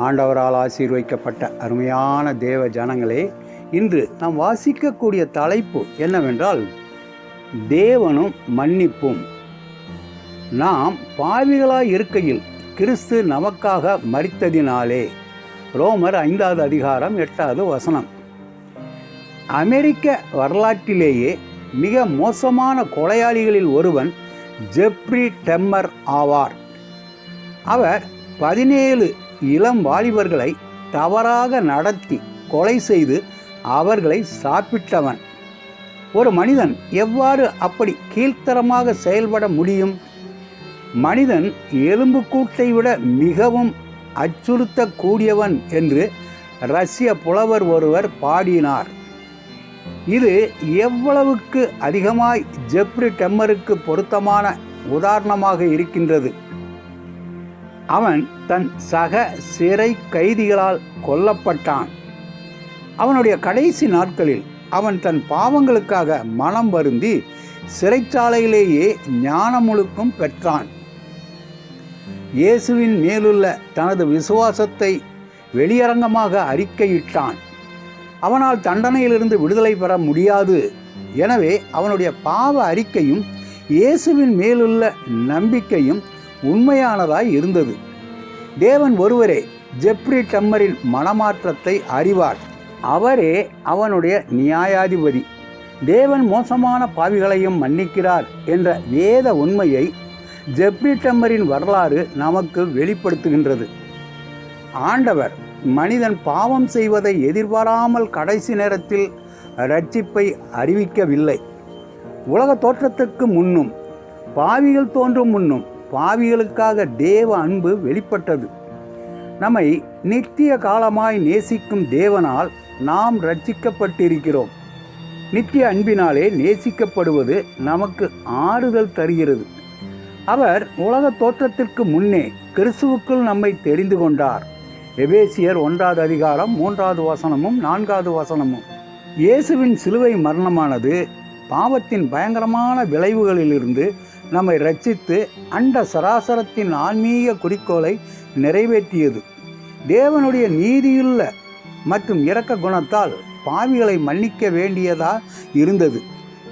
ஆண்டவரால் ஆசீர்வைக்கப்பட்ட அருமையான தேவ ஜனங்களே இன்று நாம் வாசிக்கக்கூடிய தலைப்பு என்னவென்றால் தேவனும் மன்னிப்பும். நாம் பாவிகளாய் இருக்கையில் கிறிஸ்து நமக்காக மறித்ததினாலே ரோமர் ஐந்தாவது அதிகாரம் எட்டாவது வசனம். அமெரிக்க வரலாற்றிலேயே மிக மோசமான கொலையாளிகளில் ஒருவன் ஜெப்ரி டெம்மர் ஆவார். அவர் பதினேழு இளம் வாலிபர்களை தவறாக நடத்தி கொலை செய்து அவர்களை சாப்பிட்டவன். ஒரு மனிதன் எவ்வாறு அப்படி கீழ்த்தரமாக செயல்பட முடியும்? மனிதன் எலும்புக்கூட்டை விட மிகவும் அச்சுறுத்தக்கூடியவன் என்று ரஷ்ய புலவர் ஒருவர் பாடினார். இது எவ்வளவுக்கு அதிகமாய் ஜெப்ரி டெம்மருக்கு பொருத்தமான உதாரணமாக இருக்கின்றது? அவன் தன் சக சிறை கைதிகளால் கொல்லப்பட்டான். அவனுடைய கடைசி நாட்களில் அவன் தன் பாவங்களுக்காக மனம் வருந்தி சிறைச்சாலையிலேயே ஞானமுழுக்கும் பெற்றான். இயேசுவின் மேலுள்ள தனது விசுவாசத்தை வெளியரங்கமாக அறிக்கையிட்டான். அவனால் தண்டனையிலிருந்து விடுதலை பெற முடியாது. எனவே அவனுடைய பாவ அறிக்கையும் இயேசுவின் மேலுள்ள நம்பிக்கையும் உண்மையானதாய் இருந்தது. தேவன் ஒருவரே ஜெப்ரி டம்மரின் மனமாற்றத்தை அறிவார். அவரே அவனுடைய நியாயாதிபதி. தேவன் மோசமான பாவிகளையும் மன்னிக்கிறார் என்ற வேத உண்மையை ஜெப்ரி டம்மரின் வரலாறு நமக்கு வெளிப்படுத்துகின்றது. ஆண்டவர் மனிதன் பாவம் செய்வதை எதிர்பாராமல் கடைசி நேரத்தில் ரட்சிப்பை அறிவிக்கவில்லை. உலக தோற்றத்துக்கு முன்னும் பாவிகள் தோன்றும் முன்னும் பாவிகளுக்காக தேவ அன்பு வெளிப்பட்டது. நம்மை நித்திய காலமாய் நேசிக்கும் தேவனால் நாம் ரட்சிக்கப்பட்டிருக்கிறோம். நித்திய அன்பினாலே நேசிக்கப்படுவது நமக்கு ஆறுதல் தருகிறது. அவர் உலக தோற்றத்திற்கு முன்னே கிறிஸ்துவுக்குள் நம்மை தெரிந்து கொண்டார். எபேசியர் ஒன்றாவது அதிகாரம் மூன்றாவது வசனமும் நான்காவது வசனமும். இயேசுவின் சிலுவை மரணமானது பாவத்தின் பயங்கரமான விளைவுகளிலிருந்து நம்மை ரட்சித்து அண்ட சராசரத்தின் ஆன்மீக குறிக்கோளை நிறைவேற்றியது. தேவனுடைய நீதியுள்ள மற்றும் இரக்க குணத்தால் பாவிகளை மன்னிக்க வேண்டியதா இருந்தது.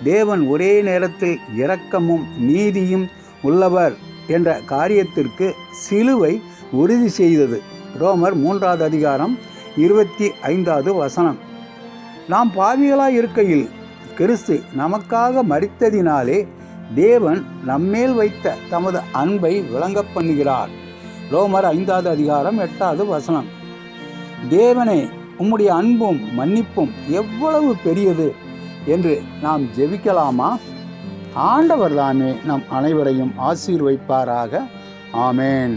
தேவன் ஒரே நேரத்தில் இரக்கமும் நீதியும் உள்ளவர் என்ற காரியத்திற்கு சிலுவை உறுதி செய்தது. ரோமர் மூன்றாவது அதிகாரம் இருபத்தி ஐந்தாவது வசனம். நாம் பாவிகளாய் இருக்கையில் கிறிஸ்து நமக்காக மறித்ததினாலே தேவன் நம்மேல் வைத்த தமது அன்பை விளங்க பண்ணுகிறார். ரோமர் ஐந்தாவது அதிகாரம் எட்டாவது வசனம். தேவனே உம்முடைய அன்பும் மன்னிப்பும் எவ்வளவு பெரியது என்று நாம் ஜெபிக்கலாமா? ஆண்டவர் தாமே நம் அனைவரையும் ஆசீர்வைப்பாராக. ஆமேன்.